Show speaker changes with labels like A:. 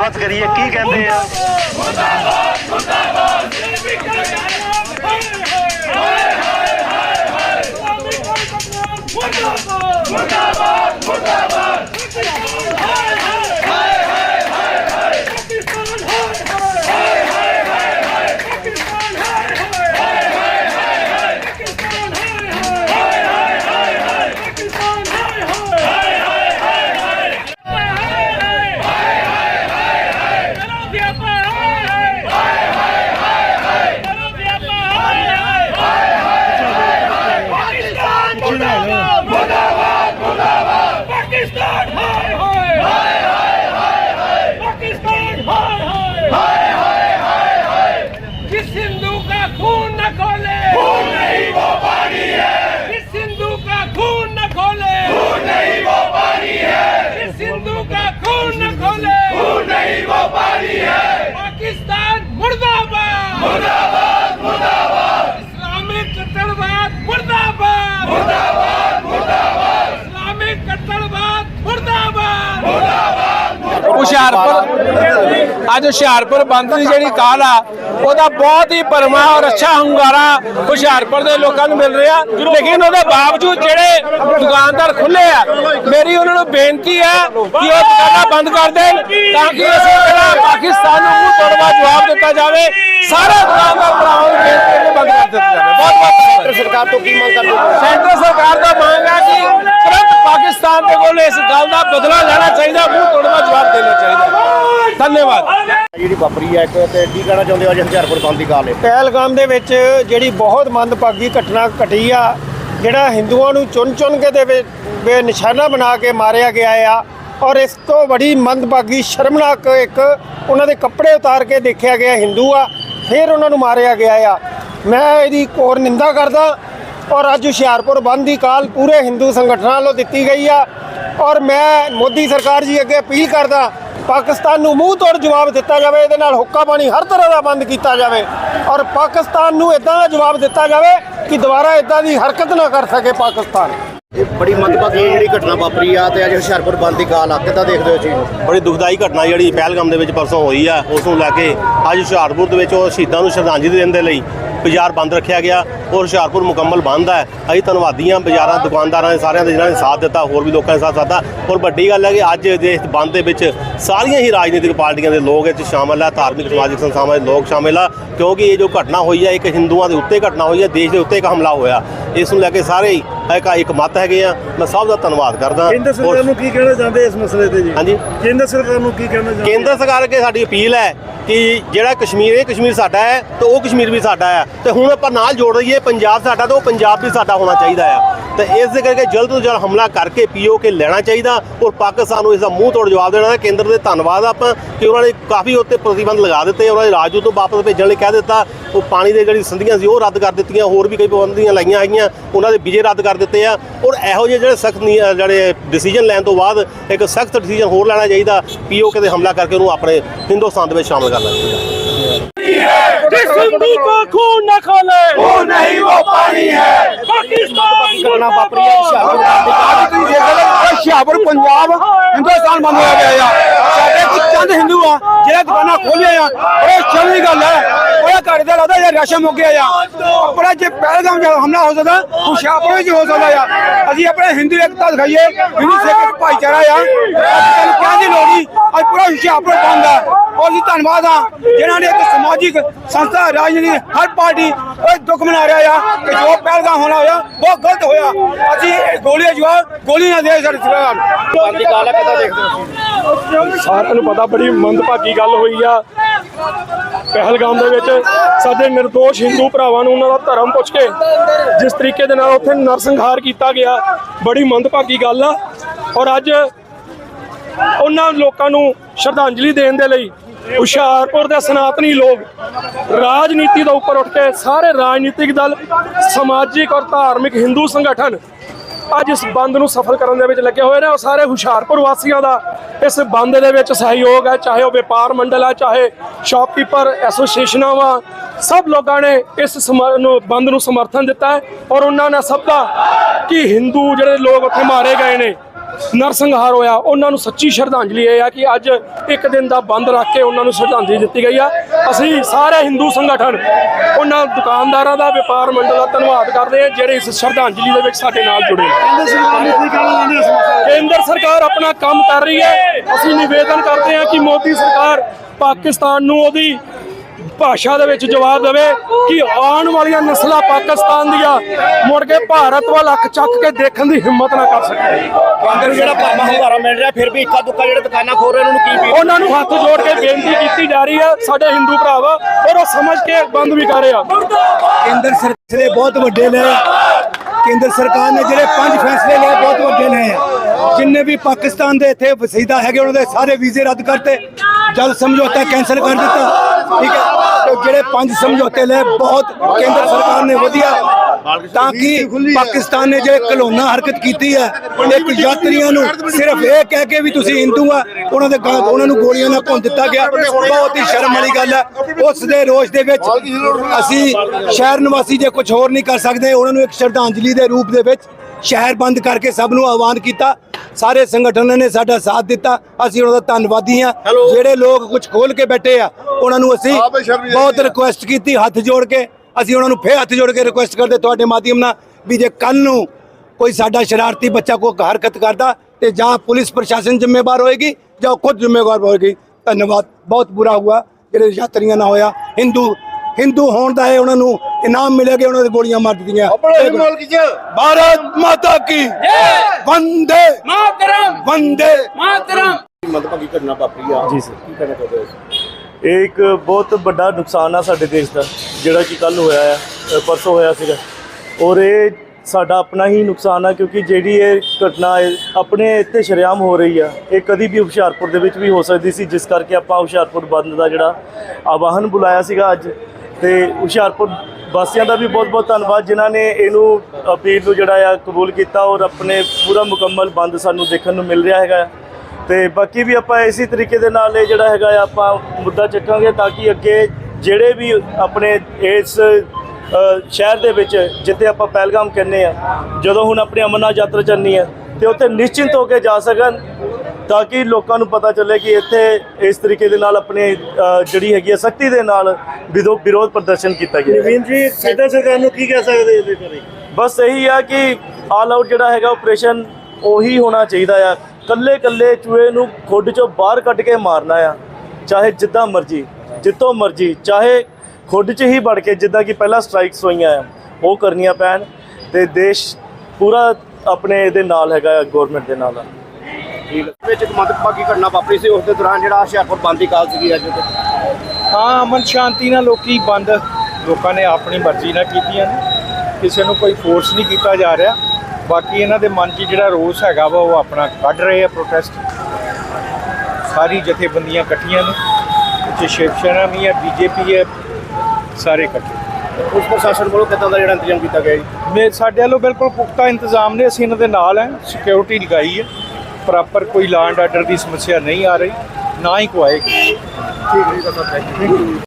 A: ਗੱਲਬਾਤ ਕਰੀਏ ਕੀ ਕਹਿੰਦੇ ਆ
B: ਮੁਰਦਾਬਾਦ ਮੁਰਦਾਬਾਦ का खून न खोले खून नहीं वो पानी है इस सिंधु का खून न खोले खून नहीं वो पानी है इस सिंधु का खून न खोले खून नहीं वो पानी है पाकिस्तान मुर्दाबाद मुर्दाबाद मुर्दाबाद इस्लामिक कट्टरवाद मुर्दाबाद मुर्दाबाद मुर्दाबाद इस्लामिक कट्टरवाद मुर्दाबाद
C: मुर्दाबाद हुशियारपुर ਅੱਜ ਹੁਸ਼ਿਆਰਪੁਰ ਬੰਦ ਦੀ ਜਿਹੜੀ ਕਾਲ ਆ ਉਹਦਾ ਬਹੁਤ ਹੀ ਭਰਮਾ ਔਰ ਅੱਛਾ ਹੁੰਗਾਰਾ ਹੁਸ਼ਿਆਰਪੁਰ ਦੇ ਲੋਕਾਂ ਨੂੰ ਮਿਲ ਰਿਹਾ। ਲੇਕਿਨ ਉਹਦੇ ਬਾਵਜੂਦ ਜਿਹੜੇ ਦੁਕਾਨਦਾਰ ਖੁੱਲੇ ਆ ਮੇਰੀ ਉਹਨਾਂ ਨੂੰ ਬੇਨਤੀ ਹੈ ਕਿ ਉਹ ਦੁਕਾਨਾਂ ਬੰਦ ਕਰ ਦੇਣ ਤਾਂ ਕਿ ਅਸੀਂ ਜਿਹੜਾ ਪਾਕਿਸਤਾਨ ਨੂੰ ਮੂੰਹ ਤੋੜਵਾ ਜਵਾਬ ਦਿੱਤਾ ਜਾਵੇ। ਸਾਰੇ ਦੁਕਾਨਦਾਰ ਭਰਾਵਾਂ ਨੂੰ ਬੇਨਤੀ ਹੈ ਬੰਦ ਕਰ ਦਿੱਤਾ ਜਾਵੇ। ਬਹੁਤ ਬਹੁਤ ਧੰਨਵਾਦ।
A: ਸਰਕਾਰ ਤੋਂ ਕੀ ਮੰਗ ਕਰਦੇ ਹੋ?
C: ਸੈਂਟਰ ਸਰਕਾਰ ਦਾ ਮੰਗ ਹੈ ਕਿ ਤੁਰੰਤ ਪਾਕਿਸਤਾਨ ਦੇ ਕੋਲ ਇਸ ਗੱਲ ਦਾ ਬਦਲਾ ਲੈਣਾ ਚਾਹੀਦਾ ਮੂੰਹ ਤੋੜਵਾ ਜਵਾਬ ਦੇਣਾ ਚਾਹੀਦਾ ਧੰਨਵਾਦ।
A: ਜਿਹੜੀ ਵਾਪਰੀ ਹੈ ਇੱਕ ਤੇ ਕੀ ਕਹਿਣਾ ਚਾਹੁੰਦੇ ਹੋ ਅੱਜ ਹਜ਼ਾਰਪੁਰ ਬੰਦ ਦੀ ਕਾਲ ਹੈ
D: ਪਹਿਲਗਾਮ ਦੇ ਵਿੱਚ ਜਿਹੜੀ ਬਹੁਤ ਮੰਦਭਾਗੀ ਘਟਨਾ ਘਟੀ ਆ ਜਿਹੜਾ ਹਿੰਦੂਆਂ ਨੂੰ ਚੁਣ ਚੁਣ ਕੇ ਦੇ ਵਿੱਚ ਬੇ ਨਿਸ਼ਾਨਾ ਬਣਾ ਕੇ ਮਾਰਿਆ ਗਿਆ ਆ ਔਰ ਇਸ ਤੋਂ ਬੜੀ ਮੰਦਭਾਗੀ ਸ਼ਰਮਨਾਕ ਇੱਕ ਉਹਨਾਂ ਦੇ ਕੱਪੜੇ ਉਤਾਰ ਕੇ ਦੇਖਿਆ ਗਿਆ ਹਿੰਦੂ ਆ ਫਿਰ ਉਹਨਾਂ ਨੂੰ ਮਾਰਿਆ ਗਿਆ ਆ। ਮੈਂ ਇਹਦੀ ਘੋਰ ਨਿੰਦਾ ਕਰਦਾ ਔਰ ਅੱਜ ਹੁਸ਼ਿਆਰਪੁਰ ਬੰਦ ਦੀ ਕਾਲ ਪੂਰੇ ਹਿੰਦੂ ਸੰਗਠਨਾਂ ਵੱਲੋਂ ਦਿੱਤੀ ਗਈ ਆ ਔਰ ਮੈਂ ਮੋਦੀ ਸਰਕਾਰ ਜੀ ਅੱਗੇ ਅਪੀਲ ਕਰਦਾ ਪਾਕਿਸਤਾਨ ਨੂੰ ਮੂੰਹ ਤੋੜ ਜਵਾਬ ਦਿੱਤਾ ਜਾਵੇ ਇਹਦੇ ਨਾਲ ਹੁੱਕਾ ਪਾਣੀ ਹਰ ਤਰ੍ਹਾਂ ਦਾ ਬੰਦ ਕੀਤਾ ਜਾਵੇ। ਔਰ ਪਾਕਿਸਤਾਨ ਨੂੰ ਇਦਾਂ ਦਾ ਜਵਾਬ ਦਿੱਤਾ ਜਾਵੇ ਕਿ ਦੁਬਾਰਾ ਇਦਾਂ ਦੀ ਹਰਕਤ ਨਾ ਕਰ ਸਕੇ ਪਾਕਿਸਤਾਨ।
A: ਇਹ ਬੜੀ ਮੰਦਭਾਗੀ ਜਿਹੜੀ ਘਟਨਾ ਵਾਪਰੀ ਆ ਤੇ ਅੱਜ ਹਜ਼ਾਰਪੁਰ ਬੰਦ ਦੀ ਕਾਲ ਆ ਕਿੱਦਾਂ ਦੇਖਦੇ ਹੋ ਜੀ
E: ਬੜੀ ਦੁਖਦਾਈ ਘਟਨਾ ਜਿਹੜੀ ਪਹਿਲਗਾਮ ਦੇ ਵਿੱਚ ਪਰਸੋਂ ਹੋਈ ਆ ਉਸ ਨੂੰ ਲੈ ਕੇ ਅੱਜ ਹੁਸ਼ਿਆਰਪੁਰ ਦੇ ਵਿੱਚ ਉਹ ਸ਼ਹੀਦਾਂ ਨੂੰ ਸ਼ਰਧਾਂਜਲੀ ਦੇਣ ਦੇ ਲਈ ਬਾਜ਼ਾਰ ਬੰਦ ਰੱਖਿਆ ਗਿਆ ਔਰ ਹੁਸ਼ਿਆਰਪੁਰ ਮੁਕੰਮਲ ਬੰਦ ਹੈ। ਅਸੀਂ ਧੰਨਵਾਦੀ ਹਾਂ ਬਾਜ਼ਾਰਾਂ, ਦੁਕਾਨਦਾਰਾਂ ਦੇ ਸਾਰਿਆਂ ਦੇ ਜਿਨ੍ਹਾਂ ਨੇ ਸਾਥ ਦਿੱਤਾ, ਹੋਰ ਵੀ ਲੋਕਾਂ ਨੇ ਸਾਥ ਦਿੱਤਾ। ਔਰ ਵੱਡੀ ਗੱਲ ਹੈ ਕਿ ਅੱਜ ਦੇ ਇਸ ਬੰਦ ਦੇ ਵਿੱਚ ਸਾਰੀਆਂ ਹੀ ਰਾਜਨੀਤਿਕ ਪਾਰਟੀਆਂ ਦੇ ਲੋਕ ਇੱਥੇ 'ਚ ਸ਼ਾਮਲ ਹੈ ਧਾਰਮਿਕ, ਸਮਾਜਿਕ ਸੰਸਥਾਵਾਂ ਦੇ ਲੋਕ ਸ਼ਾਮਿਲ ਆ। ਕਿਉਂਕਿ ਇਹ ਜੋ ਘਟਨਾ ਹੋਈ ਹੈ, ਇੱਕ ਹਿੰਦੂਆਂ ਦੇ ਉੱਤੇ ਘਟਨਾ ਹੋਈ ਹੈ, ਦੇਸ਼ ਦੇ ਉੱਤੇ ਇੱਕ ਹਮਲਾ ਹੋਇਆ। ਇਸ ਨੂੰ ਲੈ ਕੇ ਸਾਰੇ ਇੱਕ ਇੱਕ ਮਤ ਹੈਗੇ ਆ। ਮੈਂ ਸਭ ਦਾ ਧੰਨਵਾਦ ਕਰਦਾ।
F: ਕੇਂਦਰ ਸਰਕਾਰ ਨੂੰ ਕੀ ਕਹਿਣਾ ਚਾਹੁੰਦੇ ਇਸ ਮਸਲੇ ਤੇ ਜੀ?
E: ਹਾਂਜੀ।
F: ਕੇਂਦਰ ਸਰਕਾਰ ਨੂੰ ਕੀ ਕਹਿਣਾ ਚਾਹੁੰਦੇ?
E: ਕੇਂਦਰ ਸਰਕਾਰ ਅੱਗੇ ਸਾਡੀ ਅਪੀਲ ਹੈ ਕਿ ਜਿਹੜਾ ਕਸ਼ਮੀਰ ਇਹ ਕਸ਼ਮੀਰ ਸਾਡਾ ਹੈ ਤੇ ਉਹ ਕਸ਼ਮੀਰ ਵੀ ਸਾਡਾ ਹੈ। ਤੇ ਹੁਣ ਆਪਾਂ ਨਾਲ ਜੋੜ ਰਹੀਏ ਪੰਜਾਬ ਸਾਡਾ ਤੇ ਉਹ ਪੰਜਾਬ ਵੀ ਸਾਡਾ ਹੋਣਾ ਚਾਹੀਦਾ ਆ ਤਾਂ ਇਸ ਦੇ ਕਰਕੇ ਜਲਦ ਤੋਂ ਜਲਦ ਹਮਲਾ ਕਰਕੇ ਪੀਓਕੇ ਲੈਣਾ ਚਾਹੀਦਾ ਔਰ ਪਾਕਿਸਤਾਨ ਨੂੰ ਇਸ ਦਾ ਮੂੰਹ ਤੋੜ ਜਵਾਬ ਦੇਣਾ। ਹੈ ਕੇਂਦਰ ਦੇ ਧੰਨਵਾਦ ਆਪਾਂ ਕਿ ਉਹਨਾਂ ਨੇ ਕਾਫੀ ਉੱਤੇ ਪ੍ਰਤੀਬੰਧ ਲਗਾ ਦਿੱਤੇ, ਉਹਨਾਂ ਨੇ ਰਾਜੂ ਤੋਂ ਵਾਪਸ ਭੇਜਣ ਲਈ ਕਹਿ ਦਿੱਤਾ। ਉਹ ਪਾਣੀ ਦੇ ਜਿਹੜੀ ਸੰਧੀਆਂ ਸੀ ਉਹ ਰੱਦ ਕਰ ਦਿੱਤੀਆਂ, ਹੋਰ ਵੀ ਕਈ ਪਾਬੰਦੀਆਂ ਲਾਈਆਂ ਹੈਗੀਆਂ ਉਹਨਾਂ ਦੇ ਵੀਜ਼ੇ ਰੱਦ ਕਰ ਦਿੱਤੇ ਆ। ਔਰ ਇਹੋ ਜਿਹੇ ਜਿਹੜੇ ਸਖਤ ਜਿਹੜੇ ਡਿਸੀਜਨ ਲੈਣ ਤੋਂ ਬਾਅਦ ਇੱਕ ਸਖਤ ਡਿਸੀਜਨ ਹੋਰ ਲੈਣਾ ਚਾਹੀਦਾ ਪੀਓਕੇ ਦੇ ਹਮਲਾ ਕਰਕੇ ਉਹਨੂੰ ਆਪਣੇ ਹਿੰਦੁਸਤਾਨ ਦੇ ਵਿੱਚ ਸ਼ਾਮਲ ਕਰਨਾ ਚਾਹੀਦਾ।
D: ਜਿਸ ਹਿੰਦੂ ਕੋ ਨਾ ਖੋਲ ਹਿੰਦੁਸਤਾਨ ਬੰਦ ਹੋਇਆ ਗਿਆ ਆ। ਸਾਡੇ ਕੁਝ ਚੰਦ ਹਿੰਦੂ ਆ, ਜਿਹੜੇ ਦੁਕਾਨਾਂ ਖੋਲੀਆਂ ਆ, ਬੜੇ ਸ਼ਰਮ ਦੀ ਗੱਲ ਹੈ ਉਹਦਾ ਘਰ ਦਾ ਲੱਗਦਾ ਜੇ ਰਾਸ਼ਨ ਮੁੱਕ ਗਿਆ ਆ। ਆਪਣਾ ਜੇ ਪਹਿਲਗਾਮ ਜਦੋਂ ਹਮਲਾ ਹੋ ਸਕਦਾ ਹੁਸ਼ਿਆਰਪੁਰ ਵਿੱਚ ਹੋ ਸਕਦਾ ਆ। ਅਸੀਂ ਆਪਣੇ ਹਿੰਦੂ ਏਕਤਾ ਦਿਖਾਈਏ, ਹਿੰਦੂ ਸਿੱਖ ਭਾਈਚਾਰਾ ਆ। ਅੱਜ ਕਹਿਣ ਦੀ ਲੋੜ ਨਹੀਂ, ਅੱਜ ਪੂਰਾ ਹੁਸ਼ਿਆਰਪੁਰ ਬੰਦ ਆ। ਔਰ ਜੀ ਧੰਨਵਾਦ ਆ, ਜਿਨ੍ਹਾਂ ਨੇ ਇੱਕ ਸਮਾਜਿਕ ਸੰਸਥਾ, ਰਾਜਨੀਤੀ, ਹਰ ਪਾਰਟੀ, ਉਹ ਦੁੱਖ ਮਨਾ ਰਿਹਾ ਆ ਕਿ ਜੋ ਪਹਿਲਗਾਮ ਹੋਣਾ ਹੋਇਆ, ਬਹੁਤ ਗਲਤ ਹੋਇਆ। ਗੋਲੀ ਦਾ ਜਵਾਬ ਗੋਲੀ ਨਾ ਦੇ ਸਾਡੀ ਸਰਕਾਰ
A: ਦੀ ਕਾਲ ਹੈ ਕਿੱਦਾਂ ਦੇਖਦੇ ਹੋ
C: ਸਾਰਿਆਂ ਨੂੰ ਪਤਾ ਬੜੀ ਮੰਦਭਾਗੀ ਗੱਲ ਹੋਈ ਆ। ਪਹਿਲਗਾਮ ਦੇ ਵਿੱਚ ਸਾਡੇ નિર્ਦੋਸ਼ ਹਿੰਦੂ ਭਰਾਵਾਂ ਨੂੰ ਉਹਨਾਂ ਦਾ ਧਰਮ ਪੁੱਛ ਕੇ ਜਿਸ ਤਰੀਕੇ ਦੇ ਨਾਲ ਉੱਥੇ ਨਰਸੰਹਾਰ ਕੀਤਾ ਗਿਆ ਬੜੀ ਮੰਦਭਾਗੀ ਗੱਲ ਆ। ਔਰ ਅੱਜ ਉਹਨਾਂ ਲੋਕਾਂ ਨੂੰ ਸ਼ਰਧਾਂਜਲੀ ਦੇਣ ਦੇ ਲਈ ਹੁਸ਼ਿਆਰਪੁਰ ਦੇ ਸਨਾਤਨੀ ਲੋਕ ਰਾਜਨੀਤੀ ਦੇ ਉੱਪਰ ਉੱਠ ਕੇ ਸਾਰੇ ਰਾਜਨੀਤਿਕ ਦਲ ਸਮਾਜਿਕ ਔਰ ਧਾਰਮਿਕ ਹਿੰਦੂ ਸੰਗਠਨ ਅੱਜ ਇਸ ਬੰਦ ਨੂੰ ਸਫਲ ਕਰਨ ਦੇ ਵਿੱਚ ਲੱਗੇ ਹੋਏ ਨੇ ਉਹ ਸਾਰੇ ਹੁਸ਼ਿਆਰਪੁਰ ਵਾਸੀਆਂ ਦਾ ਇਸ ਬੰਦ ਦੇ ਵਿੱਚ ਸਹਿਯੋਗ ਹੈ, ਚਾਹੇ ਉਹ ਵਪਾਰ ਮੰਡਲ ਹੈ, ਚਾਹੇ ਸ਼ਾਪਕੀਪਰ ਐਸੋਸੀਏਸ਼ਨਾਂ ਵਾ, ਸਭ ਲੋਕਾਂ ਨੇ ਇਸ ਸਮ- ਨੂੰ ਬੰਦ ਨੂੰ ਸਮਰਥਨ ਦਿੱਤਾ ਹੈ ਔਰ ਉਹਨਾਂ ਨੇ ਸਭ ਦਾ ਕਿ ਹਿੰਦੂ ਜਿਹੜੇ ਲੋਕ ਉੱਥੇ ਮਾਰੇ ਗਏ ਨੇ ਨਰਸੰਹਾਰ ਹੋਇਆ ਉਹਨਾਂ ਨੂੰ ਸੱਚੀ ਸ਼ਰਧਾਂਜਲੀ ਇਹ ਆ ਕਿ ਅੱਜ ਇੱਕ ਦਿਨ ਦਾ ਬੰਦ ਰੱਖ ਕੇ ਉਹਨਾਂ ਨੂੰ ਸ਼ਰਧਾਂਜਲੀ ਦਿੱਤੀ ਗਈ ਆ। ਅਸੀਂ ਸਾਰੇ ਹਿੰਦੂ ਸੰਗਠਨ ਉਹਨਾਂ ਦੁਕਾਨਦਾਰਾਂ ਦਾ ਵਪਾਰ ਮੰਡਲ ਦਾ ਧੰਨਵਾਦ ਕਰਦੇ ਹਾਂ ਜਿਹੜੇ ਇਸ ਸ਼ਰਧਾਂਜਲੀ ਦੇ ਵਿੱਚ ਸਾਡੇ ਨਾਲ ਜੁੜੇ? ਕੇਂਦਰ ਸਰਕਾਰ ਆਪਣਾ ਕੰਮ ਕਰ ਰਹੀ ਹੈ। ਅਸੀਂ ਨਿਵੇਦਨ ਕਰਦੇ ਹਾਂ ਕਿ ਮੋਦੀ ਸਰਕਾਰ ਪਾਕਿਸਤਾਨ ਨੂੰ ਉਹਦੀ ਭਾਸ਼ਾ ਦੇ ਵਿੱਚ ਜਵਾਬ ਦੇਵੇ ਕਿ ਆਉਣ ਵਾਲੀਆਂ ਨਸਲਾਂ ਪਾਕਿਸਤਾਨ ਦੀਆਂ ਮੁੜ ਕੇ ਭਾਰਤ ਵੱਲ ਅੱਖ ਚੱਕ ਕੇ ਦੇਖਣ ਦੀ ਹਿੰਮਤ ਨਾ ਕਰ ਸਕਣ
A: ਕੇਂਦਰ ਜਿਹੜਾ ਭਰਮਾ ਹੁੰਗਾਰਾ ਮਿਲ ਰਿਹਾ ਫਿਰ ਵੀ ਇੱਕਾ ਦੁੱਕਾ ਜਿਹੜੇ ਦੁਕਾਨਾਂ ਖੋਰ ਰਹੇ ਉਹਨਾਂ ਨੂੰ ਕੀ
C: ਉਹਨਾਂ ਨੂੰ ਹੱਥ ਜੋੜ ਕੇ ਬੇਨਤੀ ਕੀਤੀ ਜਾ ਰਹੀ ਹੈ ਸਾਡੇ ਹਿੰਦੂ ਭਰਾਵਾ ਔਰ ਉਹ ਸਮਝ ਕੇ ਬੰਦ ਵੀ ਕਰ ਰਹੇ ਆ।
G: ਕੇਂਦਰ ਸਰਕਾਰ ਦੇ ਬਹੁਤ ਵੱਡੇ ਨੇ। ਕੇਂਦਰ ਸਰਕਾਰ ਨੇ ਜਿਹੜੇ ਪੰਜ ਫੈਸਲੇ ਲਏ ਬਹੁਤ ਵੱਡੇ ਨੇ। ਜਿੰਨੇ ਵੀ ਪਾਕਿਸਤਾਨ ਦੇ ਇੱਥੇ ਵਸੀਦਾ ਹੈਗੇ, ਉਹਨਾਂ ਦੇ ਸਾਰੇ ਵੀਜ਼ੇ ਰੱਦ ਕਰਤੇ। ਜਲ ਸਮਝੌਤਾ ਕੈਂਸਲ ਕਰ ਦਿੱਤਾ, ਠੀਕ ਹੈ? ਤੇ ਜਿਹੜੇ ਪੰਜ ਸਮਝੌਤੇ ਲਏ, ਬਹੁਤ ਕੇਂਦਰ ਸਰਕਾਰ ਨੇ ਵਧੀਆ ਤਾਂ ਕਿ ਪਾਕਿਸਤਾਨ ਨੇ ਜਿਹੜੇ ਕਲੋਨਾ ਹਰਕਤ ਕੀਤੀ ਹੈ, ਇੱਕ ਯਾਤਰੀਆਂ ਨੂੰ ਸਿਰਫ ਇਹ ਕਹਿ ਕੇ ਵੀ ਤੁਸੀਂ ਹਿੰਦੂ ਆ, ਉਹਨਾਂ ਦੇ ਉਹਨਾਂ ਨੂੰ ਗੋਲੀਆਂ ਨਾਲ ਭੁੰਨ ਦਿੱਤਾ ਗਿਆ। ਬਹੁਤ ਹੀ ਸ਼ਰਮ ਵਾਲੀ ਗੱਲ ਹੈ। ਉਸ ਦੇ ਰੋਸ਼ ਦੇ ਵਿੱਚ ਅਸੀਂ ਸ਼ਹਿਰ ਨਿਵਾਸੀ ਜੇ ਕੁਝ ਹੋਰ ਨਹੀਂ ਕਰ ਸਕਦੇ, ਉਹਨਾਂ ਨੂੰ ਇੱਕ ਸ਼ਰਧਾਂਜਲੀ ਦੇ ਰੂਪ ਦੇ ਵਿੱਚ ਸ਼ਹਿਰ ਬੰਦ ਕਰਕੇ ਸਭ ਨੂੰ ਆਹਵਾਨ ਕੀਤਾ। ਸਾਰੇ ਸੰਗਠਨਾਂ ਨੇ ਸਾਡਾ ਸਾਥ ਦਿੱਤਾ। ਅਸੀਂ ਉਹਨਾਂ ਦਾ ਧੰਨਵਾਦੀ ਹਾਂ। ਜਿਹੜੇ ਲੋਕ ਕੁਝ ਖੋਲ ਕੇ ਬੈਠੇ ਆ ਉਹਨਾਂ ਨੂੰ ਅਸੀਂ ਬਹੁਤ ਰਿਕੁਐਸਟ ਕੀਤੀ ਹੱਥ ਜੋੜ ਕੇ। ਅਸੀਂ ਉਹਨਾਂ ਨੂੰ ਫੇਰ ਹੱਥ ਜੋੜ ਕੇ ਰਿਕੁਐਸਟ ਕਰਦੇ ਤੁਹਾਡੇ ਮਾਧਿਅਮ ਨਾਲ ਵੀ ਜੇ ਕੱਲ ਨੂੰ ਕੋਈ ਸਾਡਾ ਸ਼ਰਾਰਤੀ ਬੱਚਾ ਕੋਈ ਹਰਕਤ ਕਰਦਾ ਤੇ ਜਾਂ ਪੁਲਿਸ ਪ੍ਰਸ਼ਾਸਨ ਜ਼ਿੰਮੇਵਾਰ ਹੋਏਗੀ ਜਾਂ ਖੁਦ ਜ਼ਿੰਮੇਵਾਰ ਹੋਏਗੀ ਧੰਨਵਾਦ। ਬਹੁਤ ਬੁਰਾ ਹੁਆ ਜਿਹੜੇ ਯਾਤਰੀਆਂ ਨਾ ਹੋਇਆ। ਹਿੰਦੂ ਹਿੰਦੂ ਹੋਣ ਦਾ ਹੈ ਉਹਨਾਂ ਨੂੰ ਇਨਾਮ ਮਿਲੇਗਾ ਉਹਨਾਂ ਦੀ ਗੋਲੀਆਂ ਮਾਰ ਦਿੱਤੀਆਂ।
A: ਮੁਲਕ 'ਚ
G: ਭਾਰਤ ਮਾਤਾ ਕੀ ਵੰਦੇ।
B: ਮਾਤਰਮ।
G: ਵੰਦੇ।
B: ਮਾਤਰਮ।
A: ਮੰਦਭਾਗੀ ਘਟਨਾ ਵਾਪਰੀ ਆ। ਜੀ ਸਰ। ਕੀ ਕਹਿਣਾ ਚਾਹੁੰਦੇ ਹੋ
F: ਇਹ ਇੱਕ ਬਹੁਤ ਵੱਡਾ ਨੁਕਸਾਨ ਆ ਸਾਡੇ ਦੇਸ਼ ਦਾ ਜਿਹੜਾ ਕਿ ਕੱਲ ਹੋਇਆ ਆ ਅ, ਪਰਸੋਂ ਹੋਇਆ ਸੀਗਾ। ਔਰ ਇਹ ਸਾਡਾ ਆਪਣਾ ਹੀ ਨੁਕਸਾਨ ਆ ਕਿਉਂਕਿ ਜਿਹੜੀ ਇਹ ਘਟਨਾ ਹੈ ਆਪਣੇ ਇੱਥੇ ਸ਼ਰੇਆਮ ਹੋ ਰਹੀ ਆ ਇਹ ਕਦੀ ਵੀ ਹੁਸ਼ਿਆਰਪੁਰ ਦੇ ਵਿੱਚ ਵੀ ਹੋ ਸਕਦੀ ਸੀ ਜਿਸ ਕਰਕੇ ਆਪਾਂ ਹੁਸ਼ਿਆਰਪੁਰ ਬੰਦ ਦਾ ਜਿਹੜਾ ਆਵਾਹਨ ਬੁਲਾਇਆ ਸੀਗਾ ਅੱਜ। ਤੇ ਹੁਸ਼ਿਆਰਪੁਰ ਵਾਸੀਆਂ ਦਾ ਵੀ ਬਹੁਤ-ਬਹੁਤ ਧੰਨਵਾਦ, ਜਿਨ੍ਹਾਂ ਨੇ ਇਹਨੂੰ ਅਪੀਲ ਨੂੰ ਜਿਹੜਾ ਆ ਕਬੂਲ ਕੀਤਾ ਔਰ ਆਪਣੇ ਪੂਰਾ ਮੁਕੰਮਲ ਬੰਦ ਸਾਨੂੰ ਦੇਖਣ ਨੂੰ ਮਿਲ ਰਿਹਾ ਹੈਗਾ। ਤੇ ਬਾਕੀ ਵੀ ਆਪਾਂ ਇਸੇ ਤਰੀਕੇ ਦੇ ਨਾਲ ਇਹ ਜਿਹੜਾ ਹੈਗਾ ਆ, ਆਪਾਂ ਮੁੱਦਾ ਚੱਕਾਂਗੇ ਤਾਂ ਕਿ ਅੱਗੇ ਜਿਹੜੇ ਵੀ ਆਪਣੇ ਇਸ ਸ਼ਹਿਰ ਦੇ ਵਿੱਚ ਜਿੱਥੇ ਆਪਾਂ ਪਹਿਲਗਾਮ ਕਹਿੰਦੇ ਆ, ਜਦੋਂ ਹੁਣ ਆਪਣੀ ਅਮਰਨਾਥ ਯਾਤਰਾ ਚੱਲਣੀ ਹੈ ਤੇ ਉੱਥੇ ਨਿਸ਼ਚਿੰਤ ਹੋ ਕੇ ਜਾ ਸਕਣ। ਤਾਂ ਕਿ ਲੋਕਾਂ ਨੂੰ ਪਤਾ ਚੱਲੇ ਕਿ ਇੱਥੇ ਇਸ ਤਰੀਕੇ ਦੇ ਨਾਲ ਆਪਣੇ ਜਿਹੜੀ ਹੈਗੀ ਹੈ ਸਖਤੀ ਦੇ ਨਾਲ ਵਿਰੋ- ਵਿਰੋਧ ਪ੍ਰਦਰਸ਼ਨ ਕੀਤਾ ਗਿਆ।
H: ਨਵੀਨ ਜੀ ਕੇਂਦਰ ਸਰਕਾਰ ਨੂੰ ਕੀ ਕਹਿ ਸਕਦੇ ਇਹਦੇ ਬਾਰੇ?
F: ਬਸ ਇਹੀ ਆ ਕਿ ਆਲ ਆਊਟ ਜਿਹੜਾ ਹੈਗਾ ਆਪਰੇਸ਼ਨ ਉਹੀ ਹੋਣਾ ਚਾਹੀਦਾ ਆ। ਕੱਲੇ ਕੱਲੇ ਚੂਹੇ ਨੂੰ ਖੁੱਡ ਚੋਂ ਬਾਹਰ ਕੱਢ ਕੇ ਮਾਰਨਾ ਆ ਚਾਹੇ ਜਿੱਦਾਂ ਮਰਜ਼ੀ ਜਿੱਤੋਂ ਮਰਜ਼ੀ ਚਾਹੇ ਖੁੱਡ 'ਚ ਹੀ ਵੜ ਕੇ ਜਿੱਦਾਂ ਕਿ ਪਹਿਲਾਂ ਸਟ੍ਰਾਈਕਸ ਹੋਈਆਂ ਆ ਉਹ ਕਰਨੀਆਂ ਪੈਣ ਤੇ ਦੇਸ਼ ਪੂਰਾ ਆਪਣੇ ਇਹਦੇ ਨਾਲ ਹੈਗਾ ਗਵਰਨਮੈਂਟ ਦੇ ਨਾਲ। ਆ
A: ਵਿੱਚ ਇੱਕ ਮੰਦਭਾਗੀ ਘਟਨਾ ਵਾਪਰੀ ਸੀ ਉਸ ਦੇ ਦੌਰਾਨ ਜਿਹੜਾ ਹੁਸ਼ਿਆਰਪੁਰ ਬੰਦ ਦੀ ਕਾਲ ਸੀਗੀ ਅੱਜ ਤੇ
I: ਹਾਂ ਅਮਨ ਸ਼ਾਂਤੀ ਨਾਲ ਲੋਕੀ ਬੰਦ ਲੋਕਾਂ ਨੇ ਆਪਣੀ ਮਰਜ਼ੀ ਨਾਲ ਕੀਤੀਆਂ ਨੇ। ਕਿਸੇ ਨੂੰ ਕੋਈ ਫੋਰਸ ਨਹੀਂ ਕੀਤਾ ਜਾ ਰਿਹਾ। ਬਾਕੀ ਇਹਨਾਂ ਦੇ ਮਨ 'ਚ ਜਿਹੜਾ ਰੋਸ ਹੈਗਾ ਵਾ ਉਹ ਆਪਣਾ ਕੱਢ ਰਹੇ ਆ ਪ੍ਰੋਟੈਸਟ ਸਾਰੀ ਜਥੇਬੰਦੀਆਂ ਇਕੱਠੀਆਂ ਨੇ। ਇੱਥੇ ਸ਼ਿਵ ਸੈਨਾ ਵੀ ਹੈ ਬੀਜੇਪੀ ਹੈ ਸਾਰੇ ਇਕੱਠੇ।
A: ਉਸ ਪ੍ਰਸ਼ਾਸਨ ਵੱਲੋਂ ਕਿੱਦਾਂ ਦਾ ਜਿਹੜਾ ਇੰਤਜ਼ਾਮ ਕੀਤਾ ਗਿਆ ਜੀ?
I: ਮੇ ਸਾਡੇ ਵੱਲੋਂ ਬਿਲਕੁਲ ਪੁਖਤਾ ਇੰਤਜ਼ਾਮ ਨੇ ਅਸੀਂ ਇਹਨਾਂ ਦੇ ਨਾਲ ਹੈ ਸਿਕਿਉਰਿਟੀ ਲਗਾਈ ਹੈ। ਪ੍ਰੋਪਰ ਕੋਈ ਲਾਂਡ ਆਰਡਰ ਦੀ ਸਮੱਸਿਆ ਨਹੀਂ ਆ ਰਹੀ, ਨਾ ਹੀ ਕੋਈ ਆਏਗੀ।
A: ਠੀਕ ਹੈ ਜੀ ਸਰ ਥੈਂਕ ਯੂ